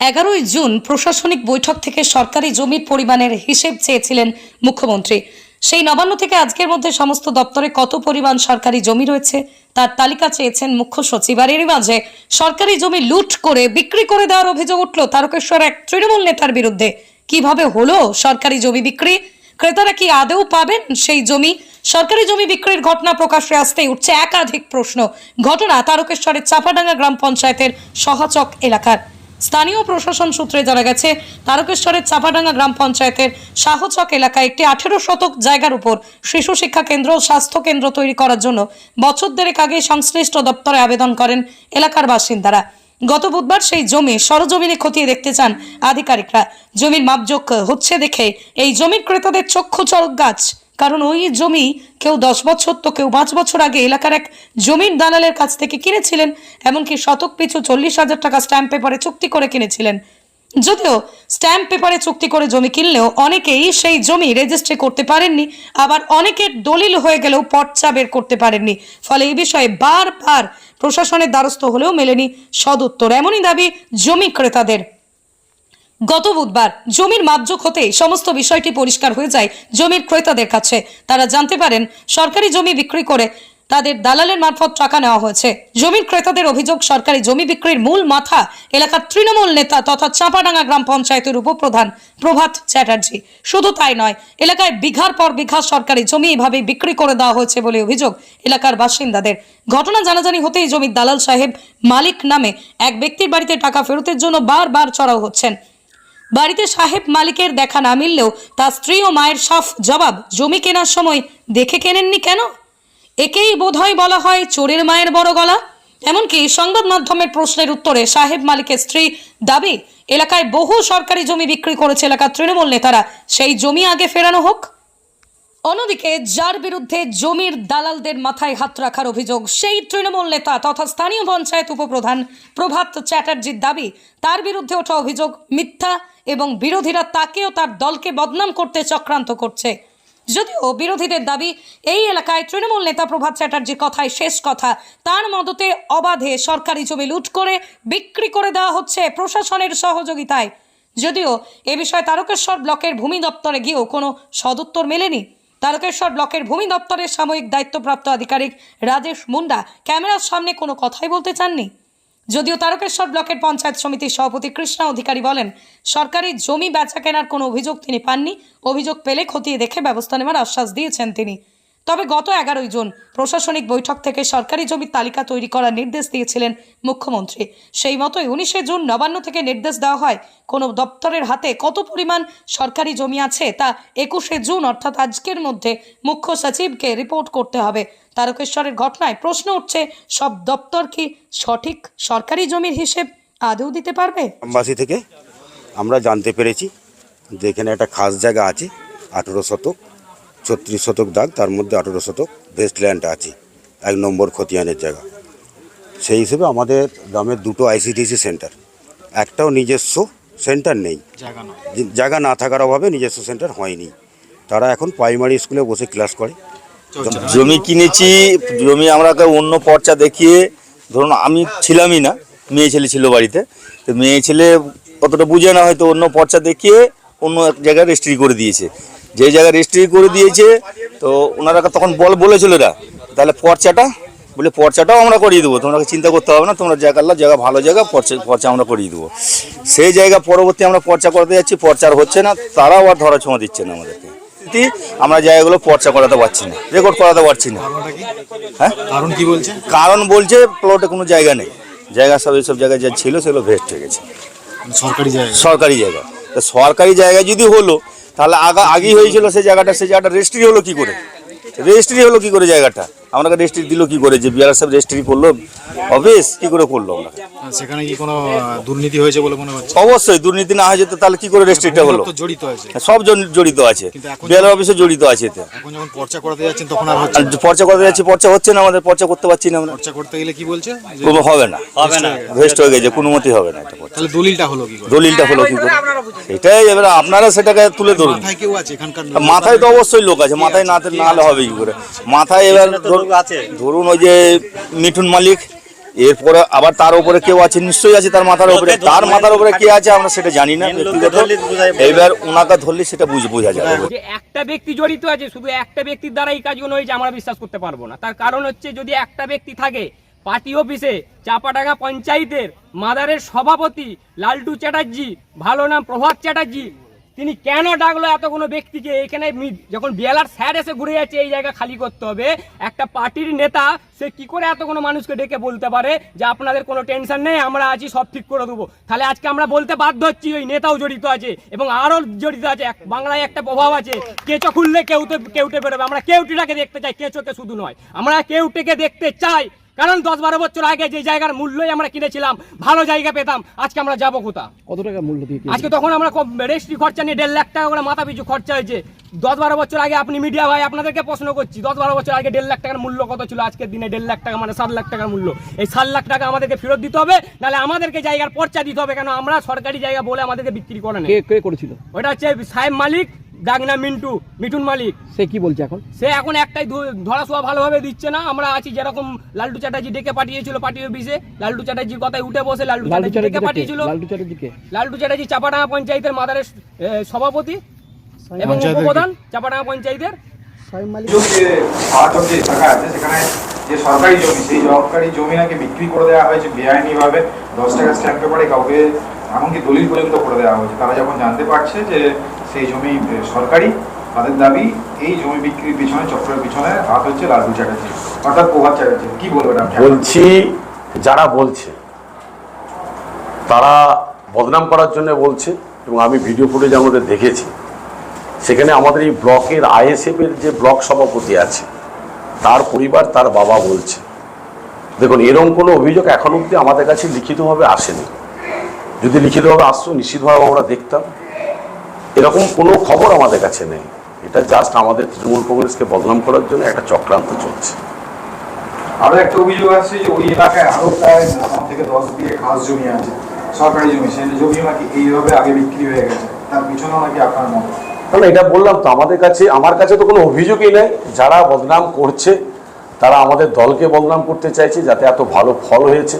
এগারোই জুন প্রশাসনিক বৈঠক থেকে সরকারি জমির পরিমাণের হিসেব চেয়েছিলেন মুখ্যমন্ত্রী। সেই নবান্ন থেকে আজকের মধ্যে সমস্ত দপ্তরে কত পরিমাণ সরকারি জমি রয়েছে তার তালিকা চেয়েছেন মুখ্য সচিব। আর এরই মাঝে সরকারি জমি লুট করে, বিক্রি করে দেওয়ার অভিযোগ উঠল তারকেশ্বর এক তৃণমূল নেতার বিরুদ্ধে। কীভাবে হলো সরকারি জমি বিক্রি? ক্রেতারা কি আদৌ পাবেন সেই জমি? সরকারি জমি বিক্রির ঘটনা প্রকাশ্যে আসতেই উঠছে একাধিক প্রশ্ন। ঘটনা তারকেশ্বরের চাপাডাঙ্গা গ্রাম পঞ্চায়েতের সহাচক এলাকার। স্থানীয় প্রশাসন সূত্রে জানা গেছে, তারকেশ্বরের চাপাডাঙ্গা গ্রাম পঞ্চায়েতের শাহচক এলাকায় একটি আঠেরো শতক জায়গার উপর শিশু শিক্ষা কেন্দ্র ও স্বাস্থ্য কেন্দ্র তৈরি করার জন্য বছর দেড়েক আগে সংশ্লিষ্ট দপ্তরে আবেদন করেন এলাকার বাসিন্দারা। গত বুধবার সেই জমি সরজমিনে খতিয়ে দেখতে চান আধিকারিকরা। জমির মাপজোক হচ্ছে দেখে এই জমির ক্রেতাদের চক্ষু চরক গাছ কারণ ওই জমি কেউ দশ বছর তো কেউ পাঁচ বছর আগে এলাকার এক জমির দালালের কাছ থেকে কিনেছিলেন, এমনকি শতক পিছু চল্লিশ হাজার টাকা স্ট্যাম্প পেপারে চুক্তি করে কিনেছিলেন। যদিও স্ট্যাম্প পেপারে চুক্তি করে জমি কিনলেও অনেকেই সেই জমি রেজিস্ট্রি করতে পারেননি, আবার অনেকের দলিল হয়ে গেলেও পর্চা বের করতে পারেননি। ফলে এই বিষয়ে বারবার প্রশাসনের দ্বারস্থ হলেও মেলেনি সদুত্তর। এমনই দাবি জমি ক্রেতাদের। গত বুধবার জমির মাপজোক হতে সমস্ত বিষয়টি পরিষ্কার হয়ে যায় জমির ক্রেতাদের কাছে। তারা জানতে পারেন, সরকারি জমি বিক্রি করে তাদের দালালের মারফত টাকা নেওয়া হয়েছে। জমির ক্রেতাদের অভিযোগ, সরকারি জমি বিক্রির মূল মাথা এলাকার তৃণমূল নেতা তথা চাঁপাডাঙ্গা গ্রাম পঞ্চায়েতের উপপ্রধান প্রভাত চ্যাটার্জি। শুধু তাই নয়, এলাকায় বিঘার পর বিঘা সরকারি জমি এভাবে বিক্রি করে দেওয়া হয়েছে বলে অভিযোগ এলাকার বাসিন্দাদের। ঘটনা জানাজানি হতেই জমির দালাল সাহেব মালিক নামে এক ব্যক্তির বাড়িতে টাকা ফেরতের জন্য বারবার চড়াও হচ্ছেন। বাড়িতে সাহেব মালিকের দেখা না মিললেও তার স্ত্রী ও মায়ের সাফ জবাব জমি কেনার সময় দেখে কেনেননি কেন? একেই বোধহয় বলা হয় চোরের মায়ের বড় গলা। এমনকি সংবাদ মাধ্যমের প্রশ্নের উত্তরে সাহেব মালিকের স্ত্রী দাবি, এলাকায় বহু সরকারি জমি বিক্রি করেছে এলাকার তৃণমূল নেতারা, সেই জমি আগে ফেরানো হোক। অন্যদিকে যার বিরুদ্ধে জমির দালালদের মাথায় হাত রাখার অভিযোগ, সেই তৃণমূল নেতা তথা স্থানীয় পঞ্চায়েত উপপ্রধান প্রভাত চ্যাটার্জির দাবি, তার বিরুদ্ধে ওঠা অভিযোগ মিথ্যা। এবং বিরোধীরা তাকেও তার দলকে বদনাম করতে চক্রান্ত করছে। যদিও বিরোধীদের দাবি, এই এলাকায় তৃণমূল নেতা প্রভাত চ্যাটার্জির কথায় শেষ কথা। তার মদতে অবাধে সরকারি জমি লুট করে, বিক্রি করে দেওয়া হচ্ছে প্রশাসনের সহযোগিতায়। যদিও এ বিষয়ে তারকেশ্বর ব্লকের ভূমি দপ্তরে গিয়েও কোনো সদুত্তর মেলেনি। তারকেশ্বর ব্লকের ভূমি দপ্তরের সাময়িক দায়িত্বপ্রাপ্ত আধিকারিক রাজেশ মুন্ডা ক্যামেরার সামনে কোনো কথাই বলতে চাননি। যদিও তারকেশ্বর ব্লকের পঞ্চায়েত সমিতির সভাপতি কৃষ্ণা অধিকারী বলেন, সরকারি জমি বেচা কেনার কোনো অভিযোগ তিনি পাননি। অভিযোগ পেলে খতিয়ে দেখে ব্যবস্থা নেওয়ার আশ্বাস দিয়েছেন তিনি। তবে গত এগারোই জুন প্রশাসনিক বৈঠক থেকে সরকারি জমির তালিকা তৈরি করার নির্দেশ দিয়েছিলেন মুখ্যমন্ত্রী। সেই মতোই উনিশে জুন নবান্ন থেকে নির্দেশ দেওয়া হয়, কোনো দপ্তরের হাতে কত পরিমাণ সরকারি জমি আছে তা একুশে জুন, অর্থাৎ আজকের মধ্যে মুখ্য সচিবকে রিপোর্ট করতে হবে। তারকেশ্বরের ঘটনায় প্রশ্ন উঠছে, সব দপ্তর কি সঠিক সরকারি জমির হিসেব আদৌ দিতে পারবে? থেকে আমরা জানতে পেরেছি যে এখানে একটা খাস জায়গা আছে, আঠেরো শতক। ছত্রিশ শতক দাগ তার মধ্যে আঠেরো শতক ভেস্টল্যান্ড আছে এক নম্বর খতিয়ানের জায়গা। সেই হিসেবে আমাদের গ্রামের দুটো আইসিডিসি সেন্টার একটাও নিজস্ব সেন্টার নেই। জায়গা না থাকার অভাবে নিজস্ব সেন্টার হয়নি। তারা এখন প্রাইমারি স্কুলে বসে ক্লাস করে। জমি কিনেছি জমি আমরা অন্য পর্চা দেখিয়ে ধরুন আমি ছিলামই না মেয়ে ছেলে ছিল বাড়িতে তো মেয়ে ছেলে অতটা বুঝে না হয়তো অন্য পর্চা দেখিয়ে অন্য এক জায়গায় রেজিস্ট্রি করে দিয়েছে। যে জায়গায় রেজিস্ট্রি করে দিয়েছে তো ওনারা তখন বল বলেছিল এরা। তাহলে পর্চাটা বলে পর্চাটাও আমরা করিয়ে দেবো। তোমরা চিন্তা করতে হবে না তোমরা জায়গা জায়গা ভালো জায়গা পর্চা পর্চা আমরা করিয়ে দেবো। সেই জায়গা পরবর্তী আমরা পর্চা করতে যাচ্ছি পর্চার হচ্ছে না তারাও আর ধরা ছোঁয়া দিচ্ছে না আমাদেরকে। আমরা জায়গাগুলো পর্চা করাতে পারছি না রেকর্ড করাতে পারছি না। হ্যাঁ? কারণ কি বলছে? কারণ বলছে প্লটে কোনো জায়গা নেই। জায়গা সব এইসব জায়গায় যা ছিল সেগুলো ভেস্ট হয়ে গেছে। সরকারি জায়গা। সরকারি জায়গা। তো সরকারি জায়গা যদি হলো তাহলে আগা আগেই হয়েছিল সেই জায়গাটা সেই জায়গাটা রেজিস্ট্রি হলো কি করে? রেজিস্ট্রি হলো কি করে জায়গাটা? আপনাকে রেজিস্ট্রি দিল কি করে? যে বিআর সাহেব রেজিস্ট্রি করল। অফিস? কি করে করল আমরা সেখানে কি কোনো দুর্নীতি হয়েছে বলে মনে হচ্ছে? অবশ্যই দুর্নীতি না হয় যেত তাহলে কি করে রেজিস্ট্রিটা হলো? জড়িত আছে। সব জড়িত আছে। কিন্তু বিআর অফিসে জড়িত আছে এতে। এখন যখন পর্চা করাতে যাচ্ছেন তখন আর হচ্ছে না। পর্চা করতে যাচ্ছি পর্চা হচ্ছে না আমাদের পর্চা করতে পারছি না আমরা। পর্চা করতে গেলে কি বলছে? কোনো হবে না। হবে না। ভেস্ট হয়ে গেছে কোনো মতেই হবে না এটা তাহলে দলিলটা হলো কি করে? দলিলটা হলো কি করে? এটাই এবার আপনারা সেটাকে তুলে ধরুন। মাথায় কেউ আছে এখানকার মাথায় তো অবশ্যই লোক আছে মাথায় না না হলে হবে কি করে? মাথায় এবার ধরুন- ধরুন ওই যে মিঠুন মালিক এরপরে আবার তার উপরে কেউ আছে নিশ্চয়ই আছে তার মাথার উপরে। তার মাথার উপরে কে আছে আমরা সেটা জানি না ব্যক্তিগত। এবার ওনাকে ধরলে সেটা বুঝ- বোঝা যাবে। যে একটা ব্যক্তি জড়িত আছে শুধু একটা ব্যক্তির দ্বারা এই কাজগুলো হয়েছে আমরা বিশ্বাস করতে পারব না। তার কারণ হচ্ছে যদি একটা ব্যক্তি থাকে পার্টি অফিসে চাপাডাঙ্গা পঞ্চায়েতের মাদারের সভাপতি লালটু চ্যাটার্জি ভালো নাম প্রভাত চ্যাটার্জি তিনি কেন ডাকলো এত কোনো ব্যক্তিকে? এখানে যখন বিয়ালার স্যার এসে ঘুরে যাচ্ছে, এই জায়গা খালি করতে হবে। একটা পার্টির নেতা, সে কি করে এত কোনো মানুষকে ডেকে বলতে পারে যে আপনাদের কোনো টেনশন নেই, আমরা আছি, সব ঠিক করে দেবো। তাহলে আজকে আমরা বলতে বাধ্য হচ্ছি, ওই নেতাও জড়িত আছে এবং আরও জড়িত আছে। বাংলায় একটা প্রভাব আছে। কেঁচো খুললে কেউতে কেউটে বেরোবে। আমরা কেউটিটাকে দেখতে চাই কেঁচোকে শুধু নয়। আমরা কেউটেকে দেখতে চাই। কারণ দশ বারো বছর আগে যে জায়গার মূল্যই আমরা কিনেছিলাম ভালো জায়গা পেতাম। আজকে আমরা যাব কোথা কত টাকা মূল্য দিয়ে আজকে তখন আমরা রেজিস্ট্রি খরচা নিয়ে দেড় লাখ টাকা করে মাথা পিছু খরচা হয়েছে। দশ বারো বছর আগে আপনি মিডিয়া ভাই আপনাদেরকে প্রশ্ন করছি দশ বারো বছর আগে দেড় লাখ টাকার মূল্য কত ছিল? আজকের দিনে দেড় লাখ টাকা মানে সাত লাখ টাকার মূল্য। এই সাত লাখ টাকা আমাদেরকে ফেরত দিতে হবে নাহলে আমাদেরকে জায়গার পর্চা দিতে হবে কেন আমরা সরকারি জায়গা বলে আমাদেরকে বিক্রি করে কে করেছিল? ওটা হচ্ছে সাহেব মালিক ডাকনা মিন্টু মিঠুন মালিক। সে কি বলছে এখন? সে এখন একটাই ধ- ধরাছোঁয়া ভালোভাবে দিচ্ছে না। আমরা আছি যেরকম লালটু চ্যাটার্জি ডেকে পাঠিয়েছিল পার্টি অফিসে। লালটু চ্যাটার্জির কথায় উঠে বসে লালটু চ্যাটার্জি ডেকে পাঠিয়েছিল। লালটু চ্যাটার্জি কে? লালটু চ্যাটার্জি চাপাডাঙ্গা পঞ্চায়েতের মাদারের সভাপতি এবং পঞ্চায়েতের উপপ্রধান চাপাডাঙ্গা পঞ্চায়েতের। জমি যে আটক যে আছে সেখানে যে সরকারি জমি সেই সরকারি জমি নাকি বিক্রি করে দেওয়া হয়েছে বেআইনিভাবে। দশ টাকা স্ট্যাম্প পেপারে কাউকে এমনকি দলিল পর্যন্ত করে দেওয়া হয়েছে। তারা যখন জানতে পারছে যে সেই জমি সরকারি। তাদের দাবি, এই জমি বিক্রির পিছনে, চক্রের পিছনে হাত হচ্ছে লালু চ্যাটার্জি। অর্থাৎ প্রভাত চ্যাটার্জি। কি বলবেন আপনি? বলছি, যারা বলছে, তারা বদনাম করার জন্য বলছে, এবং আমি ভিডিও ফুটেজ আমাদের দেখেছি। সেখানে আমাদের এই ব্লকের আইএসএফের যে ব্লক সভাপতি আছে, তার পরিবার, তার বাবা বলছে, দেখুন, এরকম কোনো অভিযোগ এখন অবধি আমাদের কাছে লিখিতভাবে আসেনি। যদি লিখিতভাবে আসতো, নিশ্চিতভাবে আমরা দেখতাম। এরকম কোনো খবর আমাদের কাছে নেই। এটা জাস্ট আমাদের তৃণমূল কংগ্রেসকে বদনাম করার জন্য একটা চক্রান্ত চলছে। আরও একটা অভিযোগ আছে যে ওই এলাকায় আরও প্রায় থেকে দশ বিঘে ঘাস জমি আছে সরকারি জমি। সেই জমি নাকি এইভাবে আগে বিক্রি হয়ে গেছে। তার পিছনেও নাকি আপনার মত? তাহলে এটা বললাম তো আমাদের কাছে আমার কাছে তো কোনো অভিযোগই নেই। যারা বদনাম করছে তারা আমাদের দলকে বদনাম করতে চাইছে যাতে এত ভালো ফল হয়েছে।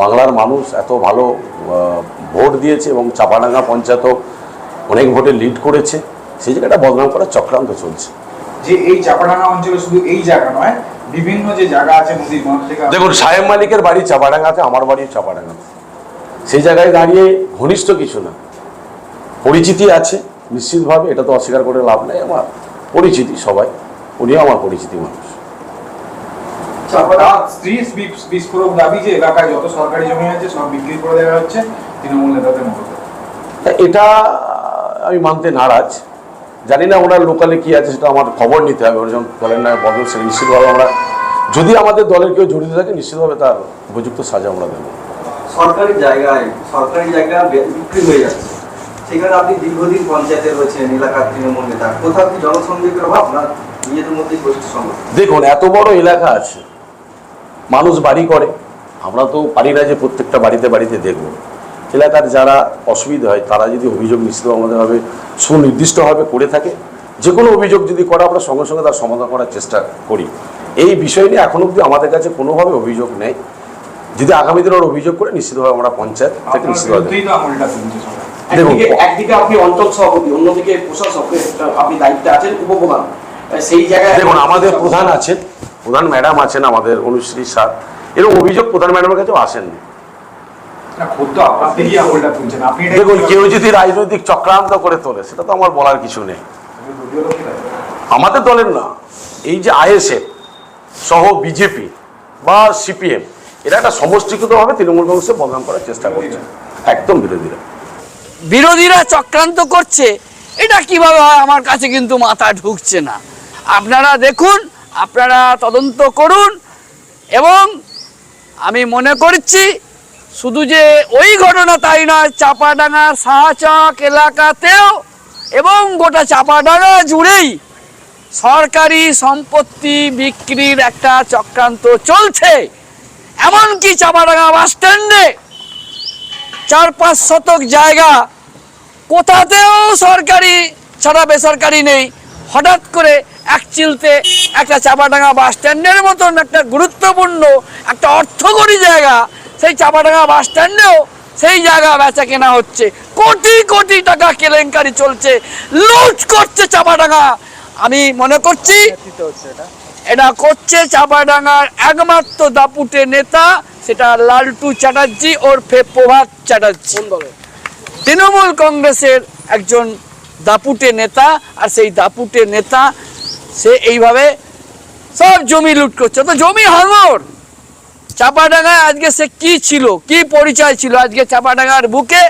বাংলার মানুষ এত ভালো ভোট দিয়েছে এবং চাপাডাঙ্গা পঞ্চায়েতও অনেক ভোটে লিড করেছে সেই জায়গাটা বদনাম করার চক্রান্ত চলছে। যে এই চাপাডাঙ্গা অঞ্চলে শুধু এই জায়গা নয় বিভিন্ন যে জায়গা আছে দেখুন সাহেব মালিকের বাড়ি চাপাডাঙ্গাতে আমার বাড়ি চাপাডাঙ্গাতে সেই জায়গায় দাঁড়িয়ে ঘনিষ্ঠ কিছু না। পরিচিতি আছে নিশ্চিতভাবে এটা তো অস্বীকার করে লাভ নেই আমার। পরিচিতি সবাই উনিও আমার পরিচিতি মানুষ। তার স্ত্রী বিস্ফোরক দাবি যে এলাকায় যত সরকারি জমি আছে সব বিক্রি করে দেওয়া হচ্ছে তৃণমূল নেতাদের মতো এটা আমি মানতে নারাজ। জানি না ওনার লোকালে কি আছে সেটা আমার খবর নিতে হবে। ওরা যখন দলের নামে বদল সে নিশ্চিতভাবে আমরা যদি আমাদের দলের কেউ জড়িত থাকে নিশ্চিতভাবে তার উপযুক্ত সাজা আমরা দেবো। সরকারি জায়গায় সরকারি জায়গা বিক্রি হয়ে যাচ্ছে। সেখানে আপনি দীর্ঘদিন পঞ্চায়েতে রয়েছেন এলাকার তৃণমূল নেতা। কোথাও কি জনসংযোগের অভাব না নিজেদের দেখুন এত বড় এলাকা আছে। মানুষ বাড়ি করে। আমরা তো পারি না যে প্রত্যেকটা বাড়িতে বাড়িতে দেখব। এলাকার যারা অসুবিধা হয় তারা যদি অভিযোগ নিশ্চিত আমাদেরভাবে সুনির্দিষ্টভাবে করে থাকে যে কোনো অভিযোগ যদি করে আমরা সঙ্গে সঙ্গে তার সমাধান করার চেষ্টা করি। এই বিষয় নিয়ে এখন অবধি আমাদের কাছে কোনোভাবে অভিযোগ নেই। যদি আগামী দিনের অভিযোগ করে নিশ্চিতভাবে আমরা পঞ্চায়েত থেকে নিশ্চিতভাবে দেখুন একদিকে আপনি অঞ্চল সভাপতি অন্যদিকে প্রশাসক আপনি দায়িত্বে আছেন উপপ্রধান। সেই জায়গায় দেখুন আমাদের প্রধান আছেন প্রধান ম্যাডাম আছেন আমাদের অনুশ্রী স্যার। এরকম অভিযোগ প্রধান ম্যাডামের কাছেও আসেননি। দেখুন কেউ যদি রাজনৈতিক চক্রান্ত করে তোলে সেটা তো আমার বলার কিছু নেই। আমাদের দলের না এই যে আইএসএফ সহ বিজেপি বা সিপিএম এরা একটা সমষ্টিগতভাবে তৃণমূল কংগ্রেসকে বদনাম করার চেষ্টা করছে। একদম বিরোধীরা। বিরোধীরা চক্রান্ত করছে এটা কীভাবে হয় আমার কাছে কিন্তু মাথা ঢুকছে না। আপনারা দেখুন আপনারা তদন্ত করুন এবং আমি মনে করছি শুধু যে ওই ঘটনা তাই নয়, চাপাডাঙ্গার সাহাচক এলাকাতেও এবং গোটা চাপাডাঙ্গা জুড়েই সরকারি সম্পত্তি বিক্রির একটা চক্রান্ত চলছে। এমনকি চাপাডাঙ্গা বাস স্ট্যান্ডে চার পাঁচ শতক জায়গা কোথাতেও সরকারি ছাড়া বেসরকারি নেই। হঠাৎ করে এক চিলতে একটা চাপাডাঙ্গা বাস স্ট্যান্ডের মতন একটা গুরুত্বপূর্ণ একটা অর্থকরী জায়গা সেই চাপাডাঙ্গা বাস স্ট্যান্ডেও সেই জায়গা বেচা কেনা হচ্ছে। কোটি কোটি টাকা কেলেঙ্কারি চলছে। লুট করছে চাপাডাঙ্গা। আমি মনে করছি এটা করছে চাপাডাঙ্গার একমাত্র দাপুটে নেতা সেটা লালটু চ্যাটার্জি ওরফে প্রভাত চ্যাটার্জি। তৃণমূল কংগ্রেসের একজন দাপুটে নেতা আর সেই দাপুটে নেতা সে এইভাবে সব জমি লুট করছে। তো জমি হাঙর। চাপাডাঙ্গায় আজকে সে কি ছিল? কি পরিচয় ছিল? আজকে চাপাডাঙ্গার বুকে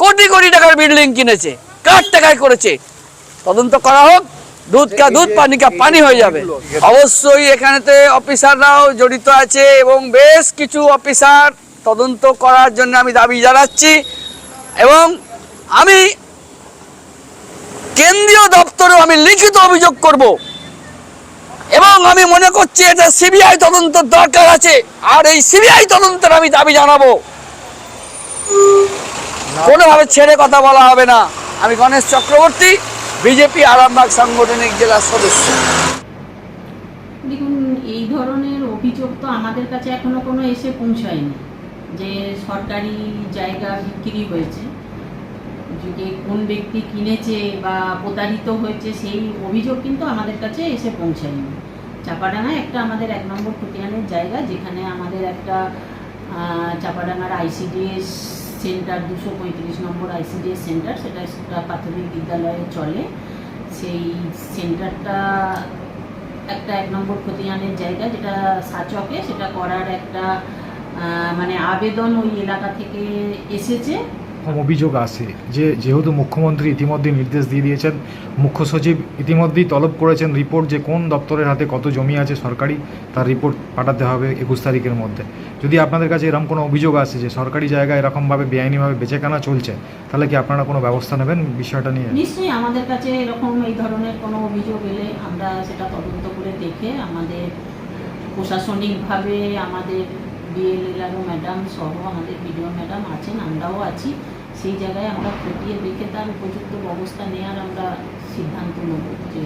কোটি কোটি টাকার বিল্ডিং কিনেছে। কার টাকায় করেছে? তদন্ত করা হোক, দুধ কা দুধ, পানি কা পানি হয়ে যাবে। অবশ্যই এখানেতে অফিসাররাও জড়িত আছে এবং বেশ কিছু অফিসার তদন্ত করার জন্য আমি দাবি জানাচ্ছি এবং আমি কেন্দ্রীয় দপ্তরেও আমি লিখিত অভিযোগ করব। এবং আমি মনে করছি এটা সিবিআই তদন্ত দরকার আছে। আর এই সিবিআই তদন্তের আমি দাবি জানাব। কোনোভাবে ছেড়ে কথা বলা হবে না। আমি গণেশ চক্রবর্তী, বিজেপি আরামবাগ সাংগঠনিক জেলা সদস্য। দেখুন, এই ধরনের অভিযোগ তো আমাদের কাছে এখনও কোনো এসে পৌঁছায়নি যে সরকারি জায়গা বিক্রি হয়েছে। যে কোন ব্যক্তি কিনেছে বা প্রতারিত হয়েছে, সেই অভিযোগ কিন্তু আমাদের কাছে এসে পৌঁছায়নি। চাপাডাঙ্গায় একটা আমাদের এক নম্বর খতিয়ানের জায়গা, যেখানে আমাদের একটা চাপাডাঙ্গার আইসিডিএস সেন্টার, দুশো পঁয়ত্রিশ নম্বর আইসিডিএস সেন্টার, সেটা একটা প্রাথমিক বিদ্যালয়ে চলে। সেই সেন্টারটা একটা এক নম্বর খতিয়ানের জায়গা, যেটা সাচকে, সেটা করার একটা মানে আবেদন ওই এলাকা থেকে এসেছে। অভিযোগ আসে যে যেহেতু মুখ্যমন্ত্রী ইতিমধ্যে নির্দেশ দিয়ে দিয়েছেন, মুখ্য সচিব ইতিমধ্যেই তলব করেছেন রিপোর্ট যে কোন দপ্তরের হাতে কত জমি আছে সরকারি, তার রিপোর্ট পাঠাতে হবে একুশ তারিখের মধ্যে। যদি আপনাদের কাছে এরকম কোনো অভিযোগ আসে যে সরকারি জায়গায় এরকমভাবে বেআইনিভাবে বেচেকেনা চলছে, তাহলে কি আপনারা কোনো ব্যবস্থা নেবেন বিষয়টা নিয়ে? নিশ্চয়ই আমাদের কাছে এরকম এই ধরনের কোনো অভিযোগ এলে আমরা সেটা তদন্ত করে দেখে আমাদের প্রশাসনিকভাবে আমাদের বিএলএলআরও ম্যাডাম, সহ আমাদের বিডিও ম্যাডাম আছেন, আমরাও আছি। সেই জায়গায় আমরা খতিয়ে দেখে তার উপযুক্ত ব্যবস্থা নেওয়ার আমরা সিদ্ধান্ত নেব যে